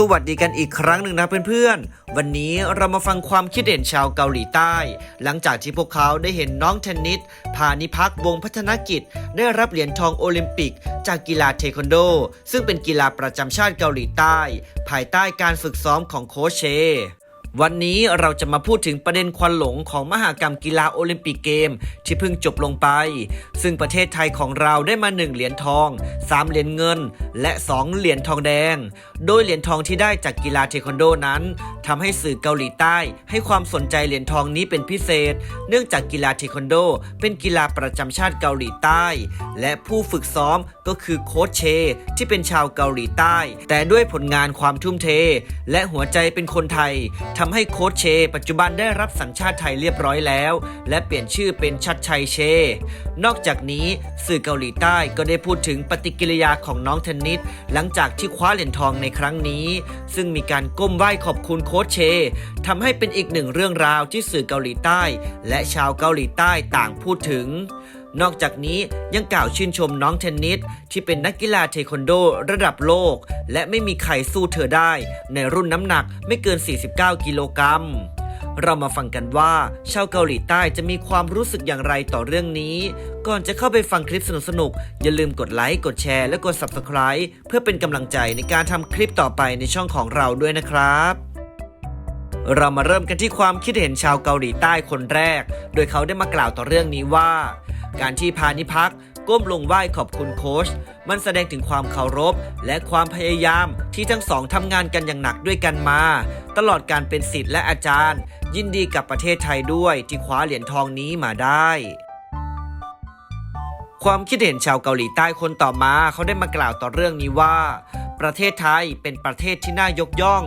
สวัสดีกันอีกครั้งหนึ่งนะเพื่อนๆ วันนี้เรามาฟังความคิดเห็นชาวเกาหลีใต้ หลังจากที่พวกเขาได้เห็นน้องเทนนิสพานิพักวงพัฒนกิจ ได้รับเหรียญทองโอลิมปิก จากกีฬาเทควันโด ซึ่งเป็นกีฬาประจำชาติเกาหลีใต้ ภายใต้การฝึกซ้อมของโคชเช วันนี้เราจะมาพูดถึงประเด็นควันหลงของมหากรรมกีฬาโอลิมปิกเกม ที่เพิ่งจบลงไป ซึ่งประเทศไทยของเราได้มา 1 เหรียญทอง 3 เหรียญเงิน และ 2 เหรียญทองแดง โดยเหรียญทองที่ได้จากกีฬาเทควันโดนั้นทำให้สื่อเกาหลีใต้ ให้ความสนใจเหรียญทองนี้เป็นพิเศษ เนื่องจากกีฬาเทควันโด เป็นกีฬาประจำชาติเกาหลีใต้ และผู้ฝึกซ้อมก็คือโค้ชเช ที่เป็นชาวเกาหลีใต้ แต่ด้วยผลงานความทุ่มเท และหัวใจเป็นคนไทยทำให้โค้ชเช ปัจจุบันได้รับสัญชาติไทยเรียบร้อยแล้ว และเปลี่ยนชื่อเป็นชัดชัยเช นอกจากนี้สื่อเกาหลีใต้ก็ได้พูดถึงปฏิกิริยาของน้องเทนนิสหลังจากที่คว้าเหรียญทองในครั้งนี้ ซึ่งมีการก้มไหว้ขอบคุณโค้ชเชทำให้เป็นอีกหนึ่งเรื่องราวที่สื่อเกาหลีใต้ และชาวเกาหลีใต้ต่างพูดถึง นอกจากนี้ยังกล่าวชื่นชมน้องเทนนิสที่เป็นนักกีฬาเทควันโดระดับโลก และไม่มีใครสู้เธอได้ ในรุ่นน้ำหนักไม่เกิน 49 กิโลกรัมเรามาฟังกันว่า ชาวเกาหลีใต้จะมีความรู้สึกอย่างไรต่อเรื่องนี้ ก่อนจะเข้าไปฟังคลิปสนุกๆ อย่าลืมกดไลค์ กดแชร์ และกด Subscribe เพื่อเป็นกำลังใจในการทำคลิปต่อไปในช่องของเราด้วยนะครับ เรามาเริ่มกันที่ความคิดเห็นชาวเกาหลีใต้คนแรก โดยเขาได้มากล่าวต่อเรื่องนี้ว่า การที่พานิพักก้มลงไหว้ขอบคุณโค้ช มันแสดงถึงความเคารพ และความพยายามที่ทั้งสองทำงานกันอย่างหนักด้วยกันมา ตลอดการเป็นศิษย์และอาจารย์ ยินดีกับประเทศไทยด้วยที่คว้าเหรียญทองนี้มาได้ ความคิดเห็นชาวเกาหลีใต้คนต่อมาเขาได้มากล่าวต่อเรื่องนี้ว่า ประเทศไทยเป็นประเทศที่น่ายกย่อง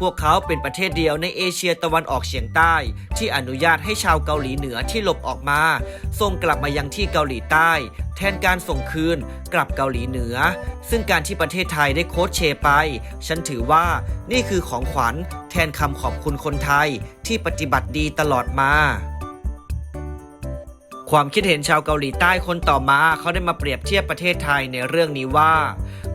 พวกเขาเป็นประเทศเดียวในเอเชียตะวันออกเฉียงใต้ ที่อนุญาตให้ชาวเกาหลีเหนือที่หลบออกมา ส่งกลับมายังที่เกาหลีใต้ แทนการส่งคืนกลับเกาหลีเหนือ ซึ่งการที่ประเทศไทยได้โค้ชเชไป ฉันถือว่านี่คือของขวัญแทนคำขอบคุณคนไทยที่ปฏิบัติดีตลอดมาความคิดเห็นชาวเกาหลีใต้คนต่อมาเขาได้มาเปรียบเทียบประเทศไทยในเรื่องนี้ว่า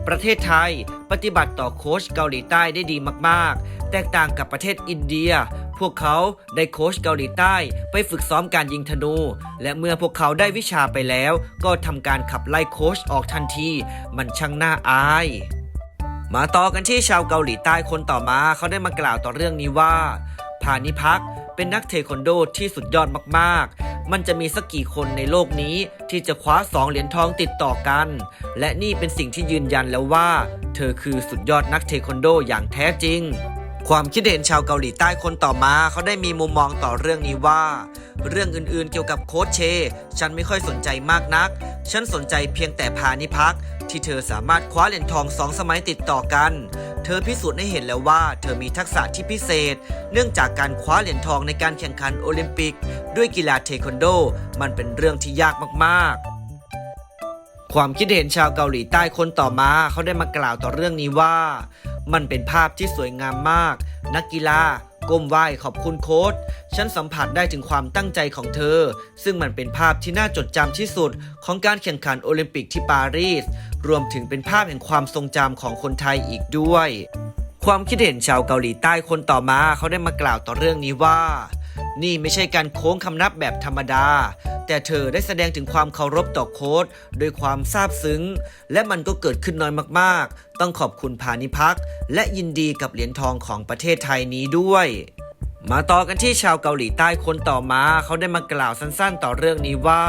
ประเทศไทยปฏิบัติต่อโค้ชเกาหลีใต้ได้ดีมากๆ แตกต่างกับประเทศอินเดีย พวกเขาได้โค้ชเกาหลีใต้ไปฝึกซ้อมการยิงธนู และเมื่อพวกเขาได้วิชาไปแล้ว ก็ทำการขับไล่โค้ชออกทันที มันช่างน่าอาย มาต่อกันที่ชาวเกาหลีใต้คนต่อมาเขาได้มากล่าวต่อเรื่องนี้ว่าพานิพักเป็นนักเทควันโดที่สุดยอดมากๆ มันจะมีสักกี่คนในโลกนี้ที่จะคว้าสองเหรียญทองติดต่อกัน และนี่เป็นสิ่งที่ยืนยันแล้วว่า เธอคือสุดยอดนักเทควันโดอย่างแท้จริงความคิดเห็นชาวเกาหลีใต้คนต่อมาเขาได้มีมุมมองต่อเรื่องนี้ว่า เรื่องอื่นๆเกี่ยวกับโค้ชเช ฉันไม่ค่อยสนใจมากนัก ฉันสนใจเพียงแต่พานิพัก ที่เธอสามารถคว้าเหรียญทองสองสมัยติดต่อกัน เธอพิสูจน์ให้เห็นแล้วว่า เธอมีทักษะที่พิเศษ เนื่องจากการคว้าเหรียญทองในการแข่งขันโอลิมปิก ด้วยกีฬาเทควันโด มันเป็นเรื่องที่ยากมากๆความคิดเห็นชาวเกาหลีใต้คนต่อมาเขาได้มากล่าวต่อเรื่องนี้ว่า มันเป็นภาพที่สวยงามมาก นักกีฬา ก้มไหว้ขอบคุณโค้ชฉันสัมผัสได้ถึงความตั้งใจของเธอ ซึ่งมันเป็นภาพที่น่าจดจำที่สุดของการแข่งขันโอลิมปิกที่ปารีส รวมถึงเป็นภาพแห่งความทรงจำของคนไทยอีกด้วย ความคิดเห็นชาวเกาหลีใต้คนต่อมาเขาได้มากล่าวต่อเรื่องนี้ว่า นี่ไม่ใช่การโค้งคำนับแบบธรรมดา แต่เธอได้แสดงถึงความเคารพต่อโค้ดโดยความซาบซึ้ง และมันก็เกิดขึ้นน้อยมากๆ ต้องขอบคุณพานิพักและยินดีกับเหรียญทองของประเทศไทยนี้ด้วยมาต่อกันที่ชาวเกาหลีใต้คนต่อมาเขาได้มากล่าวสั้นๆ ต่อเรื่องนี้ว่า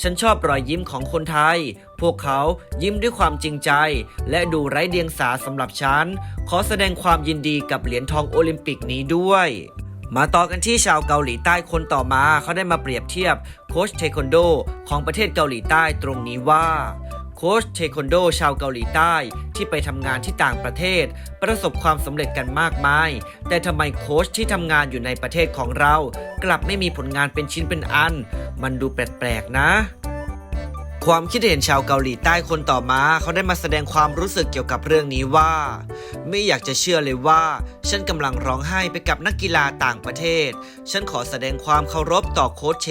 ฉันชอบรอยยิ้มของคนไทย พวกเขายิ้มด้วยความจริงใจ และดูไร้เดียงสาสำหรับฉัน ขอแสดงความยินดีกับเหรียญทองโอลิมปิกนี้ด้วย มาต่อกันที่ชาวเกาหลีใต้คนต่อมาเขาได้มาเปรียบเทียบโค้ชเทควันโดของประเทศเกาหลีใต้ตรงนี้ว่าโค้ชเทควันโดชาวเกาหลีใต้ที่ไปทำงานที่ต่างประเทศ ประสบความสำเร็จกันมากมาย แต่ทำไมโค้ชที่ทำงานอยู่ในประเทศของเรา กลับไม่มีผลงานเป็นชิ้นเป็นอัน มันดูแปลกๆนะ ความคิดเห็นชาวเกาหลีใต้คนต่อมา เขาได้มาแสดงความรู้สึกเกี่ยวกับเรื่องนี้ว่า ไม่อยากจะเชื่อเลยว่า ฉันกำลังร้องไห้ไปกับนักกีฬาต่างประเทศ ฉันขอแสดงความเคารพต่อโค้ชเช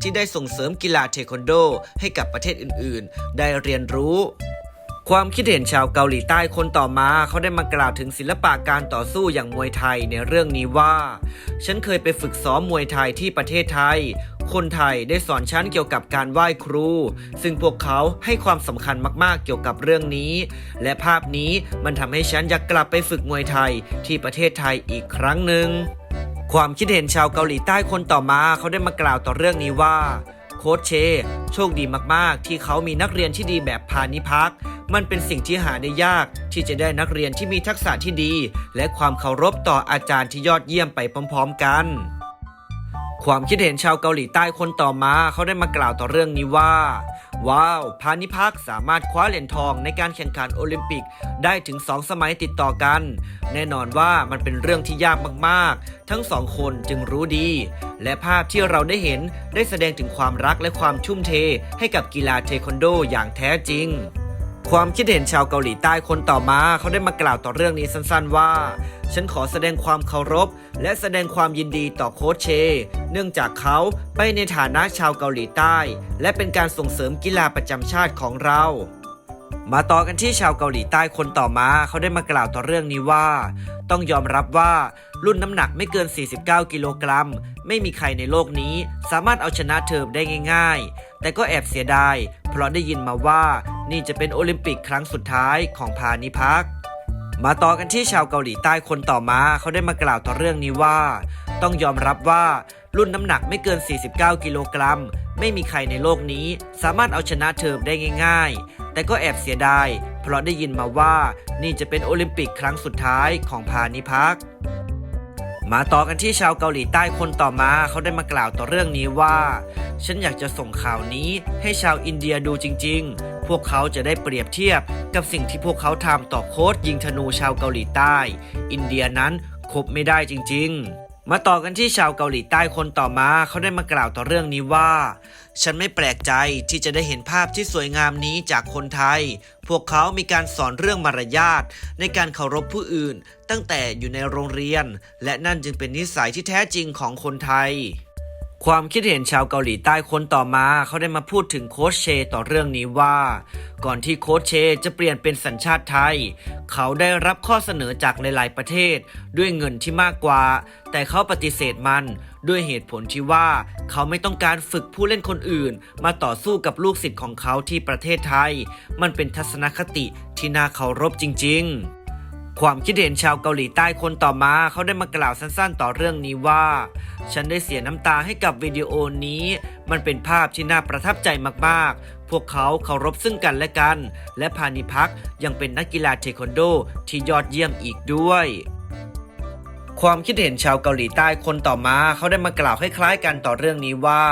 ที่ได้ส่งเสริมกีฬาเทควันโด ให้กับประเทศอื่น ๆ ได้เรียนรู้ ความคิดเห็นชาวเกาหลีใต้คนต่อมาเขาได้มากล่าวถึงศิลปะการต่อสู้อย่างมวยไทยในเรื่องนี้ว่า ฉันเคยไปฝึกซ้อมมวยไทยที่ประเทศไทย คนไทยได้สอนฉันเกี่ยวกับการไหว้ครู ซึ่งพวกเขาให้ความสำคัญมากๆเกี่ยวกับเรื่องนี้ และภาพนี้มันทำให้ฉันอยากกลับไปฝึกมวยไทยที่ประเทศไทยอีกครั้งหนึ่งความคิดเห็นชาวเกาหลีใต้คนต่อมาเขาได้มากล่าวต่อเรื่องนี้ว่า โค้ชเช โชคดีมากๆ ที่เขามีนักเรียนที่ดีแบบพานิพักมันเป็นสิ่งที่หาได้ยาก ที่จะได้นักเรียนที่มีทักษะที่ดี และความเคารพต่ออาจารย์ที่ยอดเยี่ยมไปพร้อม ๆ กัน ความคิดเห็นชาวเกาหลีใต้คนต่อมาเขาได้มากล่าวต่อเรื่องนี้ว่า ว้าว พานิพักสามารถคว้าเหรียญทองในการแข่งขันโอลิมปิกได้ถึง 2 สมัยติดต่อกัน แน่นอนว่ามันเป็นเรื่องที่ยากมากๆ ทั้งสองคนจึงรู้ดี และภาพที่เราได้เห็นได้แสดงถึงความรักและความชุ่มเทให้กับกีฬาเทควันโดอย่างแท้จริง ความคิดเห็นชาวเกาหลีใต้คนต่อมาเขาได้มากล่าวต่อเรื่องนี้สั้นๆว่า ฉันขอแสดงความเคารพ และแสดงความยินดีต่อโค้ชเช เนื่องจากเขาไปในฐานะชาวเกาหลีใต้ และเป็นการส่งเสริมกีฬาประจำชาติของเรามาต่อกันที่ชาวเกาหลีใต้คนต่อมาเขาได้มากล่าวต่อเรื่องนี้ว่า ต้องยอมรับว่ารุ่นน้ำหนักไม่เกิน 49 กิโลกรัม ไม่มีใครในโลกนี้ สามารถเอาชนะเธอได้ง่าย ๆ แต่ก็แอบเสียดายเพราะได้ยินมาว่า นี่จะเป็นโอลิมปิกครั้งสุดท้ายของพานิพักมาต่อกันที่ชาวเกาหลีใต้คนต่อมาเขาได้มากล่าวต่อเรื่องนี้ว่า ต้องยอมรับว่ารุ่นน้ำหนักไม่เกิน 49 กิโลกรัม ไม่มีใครในโลกนี้ สามารถเอาชนะเธอได้ง่าย ๆ แต่ก็แอบเสียดายเพราะได้ยินมาว่านี่จะเป็นโอลิมปิกครั้งสุดท้ายของพานิพักมาต่อกันที่ชาวเกาหลีใต้คนต่อมาเขาได้มากล่าวต่อเรื่องนี้ว่า ฉันอยากจะส่งข่าวนี้ให้ชาวอินเดียดูจริง ๆ พวกเขาจะได้เปรียบเทียบกับสิ่งที่พวกเขาทำต่อโค้ชยิงธนูชาวเกาหลีใต้ อินเดียนั้นคบไม่ได้จริง ๆ มาต่อกันที่ชาวเกาหลีใต้คนต่อมาเขาได้มากล่าวต่อเรื่องนี้ว่า ฉันไม่แปลกใจที่จะได้เห็นภาพที่สวยงามนี้จากคนไทย พวกเขามีการสอนเรื่องมารยาทในการเคารพผู้อื่น ตั้งแต่อยู่ในโรงเรียน และนั่นจึงเป็นนิสัยที่แท้จริงของคนไทย ความคิดเห็นชาวเกาหลีใต้คนต่อมา เขาได้มาพูดถึงโค้ชเชต่อเรื่องนี้ว่า ก่อนที่โค้ชเชจะเปลี่ยนเป็นสัญชาติไทย เขาได้รับข้อเสนอจากหลาย ๆ ประเทศ ด้วยเงินที่มากกว่า แต่เขาปฏิเสธมันด้วยเหตุผลที่ว่าเขาไม่ต้องการฝึกผู้เล่นคนอื่น มาต่อสู้กับลูกศิษย์ของเขาที่ประเทศไทย มันเป็นทัศนคติที่น่าเคารพจริง ๆ ความคิดเห็นชาวเกาหลีใต้คนต่อมาเขาได้มากล่าวสั้นๆ ต่อเรื่องนี้ว่า ฉันได้เสียน้ำตาให้กับวิดีโอนี้ มันเป็นภาพที่น่าประทับใจมากๆ พวกเขาเคารพซึ่งกันและกัน และพานิพักษ์ยังเป็นนักกีฬาเทควันโดที่ยอดเยี่ยมอีกด้วยความคิดเห็นชาวเกาหลีใต้คนต่อมาเขาได้มากล่าวคล้ายๆกันต่อเรื่องนี้ว่า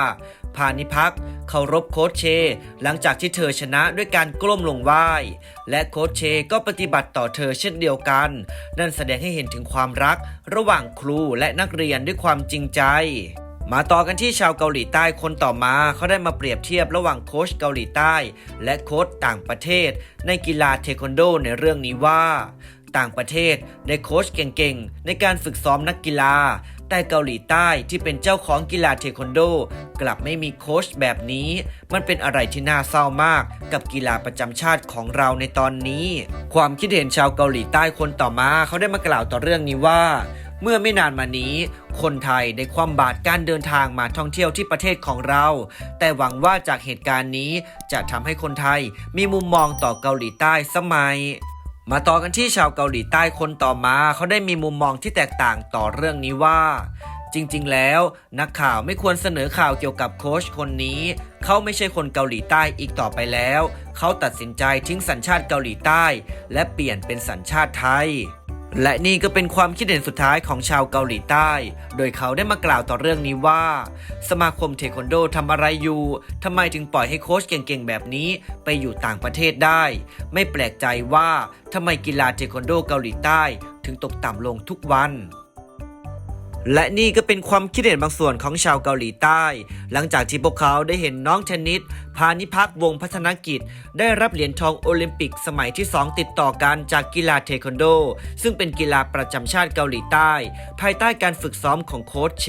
พานิพักเคารพโค้ชเช หลังจากที่เธอชนะด้วยการกล้มลงไหว้ และโค้ชเชก็ปฏิบัติต่อเธอเช่นเดียวกัน นั่นแสดงให้เห็นถึงความรักระหว่างครูและนักเรียนด้วยความจริงใจมาต่อกันที่ชาวเกาหลีใต้คนต่อมาเขาได้มาเปรียบเทียบระหว่างโค้ชเกาหลีใต้ และโค้ชต่างประเทศ ในกีฬาเทควันโดในเรื่องนี้ว่า ต่างประเทศได้โค้ชเก่งๆ ในการฝึกซ้อมนักกีฬา แต่เกาหลีใต้ที่เป็นเจ้าของกีฬาเทควันโด กลับไม่มีโค้ชแบบนี้ มันเป็นอะไรที่น่าเศร้ามาก กับกีฬาประจำชาติของเราในตอนนี้ ความคิดเห็นชาวเกาหลีใต้คนต่อมาเขาได้มากล่าวต่อเรื่องนี้ว่าเมื่อไม่นานมานี้ คนไทยได้ความบาดการเดินทางมาท่องเที่ยวที่ประเทศของเรา แต่หวังว่าจากเหตุการณ์นี้จะทำให้คนไทยมีมุมมองต่อเกาหลีใต้สมัย มาต่อกันที่ชาวเกาหลีใต้คนต่อมา เขาได้มีมุมมองที่แตกต่างต่อเรื่องนี้ว่า จริงๆ แล้ว นักข่าวไม่ควรเสนอข่าวเกี่ยวกับโค้ชคนนี้ เขาไม่ใช่คนเกาหลีใต้อีกต่อไปแล้ว เขาตัดสินใจทิ้งสัญชาติเกาหลีใต้ และเปลี่ยนเป็นสัญชาติไทย และนี่ก็เป็นความคิดเห็นสุดท้ายของชาวเกาหลีใต้ โดยเขาได้มากล่าวต่อเรื่องนี้ว่า สมาคมเทควันโดทำอะไรอยู่ทำไมถึงปล่อยให้โค้ชเก่งๆแบบนี้ไปอยู่ต่างประเทศได้ ไม่แปลกใจว่าทำไมกีฬาเทควันโดเกาหลีใต้ ถึงตกต่ำลงทุกวัน และนี่ก็เป็นความคิดเห็นบางส่วนของชาวเกาหลีใต้ หลังจากที่พวกเขาได้เห็นน้องเทนนิสพานิพักวงพัฒนกิจ ได้รับเหรียญทองโอลิมปิกสมัยที่ 2 ติดต่อกันจากกีฬาเทควันโด ซึ่งเป็นกีฬาประจำชาติเกาหลีใต้ ภายใต้การฝึกซ้อมของโค้ชเช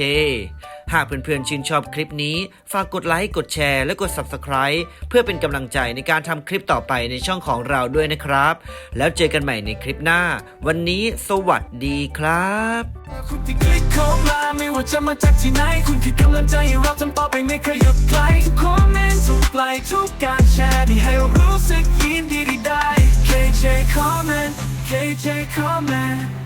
หากเพื่อนๆชื่นชอบคลิปนี้ ฝากกดไลค์ กดแชร์และกด Subscribe เพื่อเป็นกำลังใจในการทำคลิปต่อไปในช่องของเราด้วยนะครับ แล้วเจอกันใหม่ในคลิปหน้า วันนี้สวัสดีครับคุณที่คลิกเข้ามาไม่ว่าจะมาจากที่ไหน คุณคือกำลังใจให้เราทำต่อไปไม่เคยหยุดไกลทุกคอมเมนต์ทุกไลค์ทุกการแชร์ที่ให้รู้สึกยินดีได้ KJ comment KJ comment